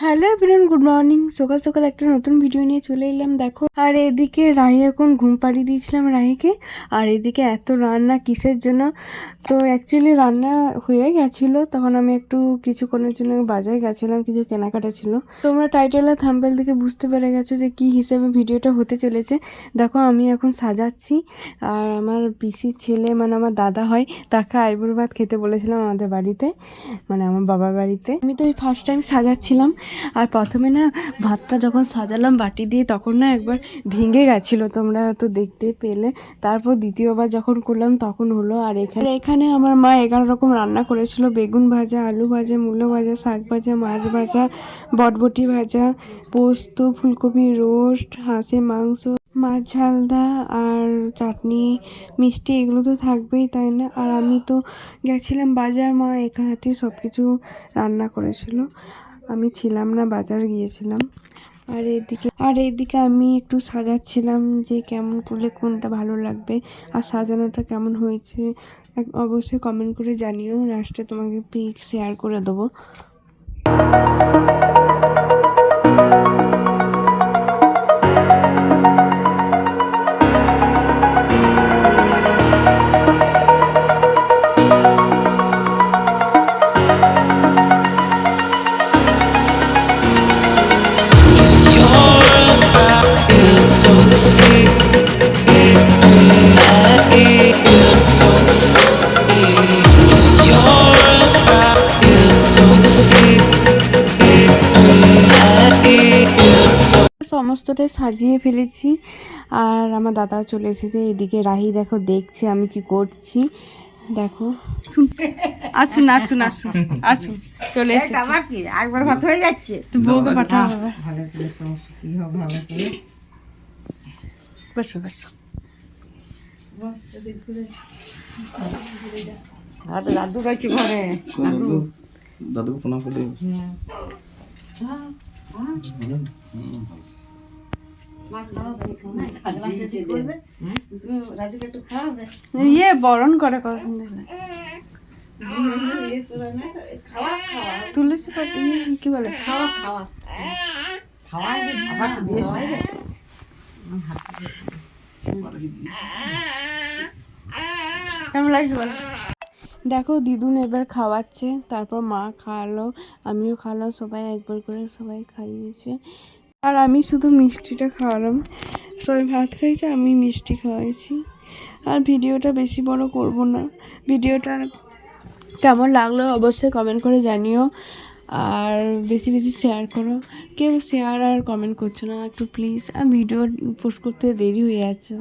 Hello everyone good morning সকাল সকাল একটা নতুন ভিডিও নিয়ে চলে এলাম, দেখো। আর এদিকে রাহি এখন ঘুম পাড়িয়ে দিয়েছিলাম রাহিকে। আর এদিকে এত রান্না কিসের জন্য? তো অ্যাকচুয়ালি রান্না হয়ে গেছিল, তখন আমি একটু কিছুক্ষণের জন্য বাজারে গেছিলাম, কিছু কেনাকাটা ছিল। তোমরা টাইটেল আর থাম্বেল থেকে বুঝতে পেরে গেছো যে কি হিসেবে ভিডিওটা হতে চলেছে। দেখো, আমি এখন সাজাচ্ছি। আর আমার পিসির ছেলে মানে আমার দাদা হয়, তাকে আইবুড়ো ভাত খেতে বলেছিলাম আমাদের বাড়িতে মানে আমার বাবার বাড়িতে। আমি তো এই ফার্স্ট টাইম সাজাচ্ছিলাম। আর প্রথমে না ভাতটা যখন সাজালাম বাটি দিয়ে, তখন না একবার ভেঙে গেছিল তোমরা তো দেখতে পেলে। তারপর দ্বিতীয়বার যখন করলাম, তখন হলো আর এখানে এখানে আমার মা এগারো রকম রান্না করেছিল। বেগুন ভাজা, আলু ভাজা, মূলো ভাজা, শাক ভাজা, মাছ ভাজা, বটবটি ভাজা, পোস্ত, ফুলকপি, রোস্ট, হাঁসের মাংস, মাছ ঝালদা আর চাটনি, মিষ্টি এগুলো তো থাকবেই, তাই না? আর আমি তো গেছিলাম বাজার, মা এখানে সব কিছু রান্না করেছিল। আমি ছিলাম না, বাজার গিয়েছিলাম। আর এদিকে আর এদিকে আমি একটু সাজাচ্ছিলাম যে কেমন করলে কোনটা ভালো লাগবে আর সাজানোটা কেমন হয়েছে। অবশ্যই কমেন্ট করে জানিও লাস্টে তোমাকে পিক শেয়ার করে দেবো। সমস্তটাই সাজিয়ে ফেলেছি আর আমার দাদা চলে এসেছে এদিকে রাহি দেখো দেখছে আমি কি করছি। দেখো। আসুন আসুন আসুন আসুন চলে এসেছে। একবার ভাত হয়ে যাচ্ছে। তো বউকে পাঠাও বাবা। ভালো করে সমস্ত কি হবে ভালো করে। বসো বসো। আর দাদু রয়েছে ঘরে। দাদু? প্রণাম করে ইয়ে বরণ করে তুলসী পাতা ইয়ে কি বলে? খাওয়া। খাওয়া। রে কেমন দেখো, দিদুন এবার খাওয়াচ্ছে, তারপর মা খাওয়ালো আমিও খাওয়ালাম সবাই একবার করে সবাই খাইয়েছে। আর আমি শুধু মিষ্টিটা খাওয়ালাম। সবাই ভাত খাইছে আমি মিষ্টি খাওয়াইছি। আর ভিডিওটা বেশি বড় করব না। ভিডিওটা কেমন লাগল অবশ্যই কমেন্ট করে জানিও। আর বেশি বেশি শেয়ার করো। কেউ শেয়ার আর কমেন্ট করছ না, একটু প্লিজ আর ভিডিও পোস্ট করতে দেরি হয়ে যাচ্ছে।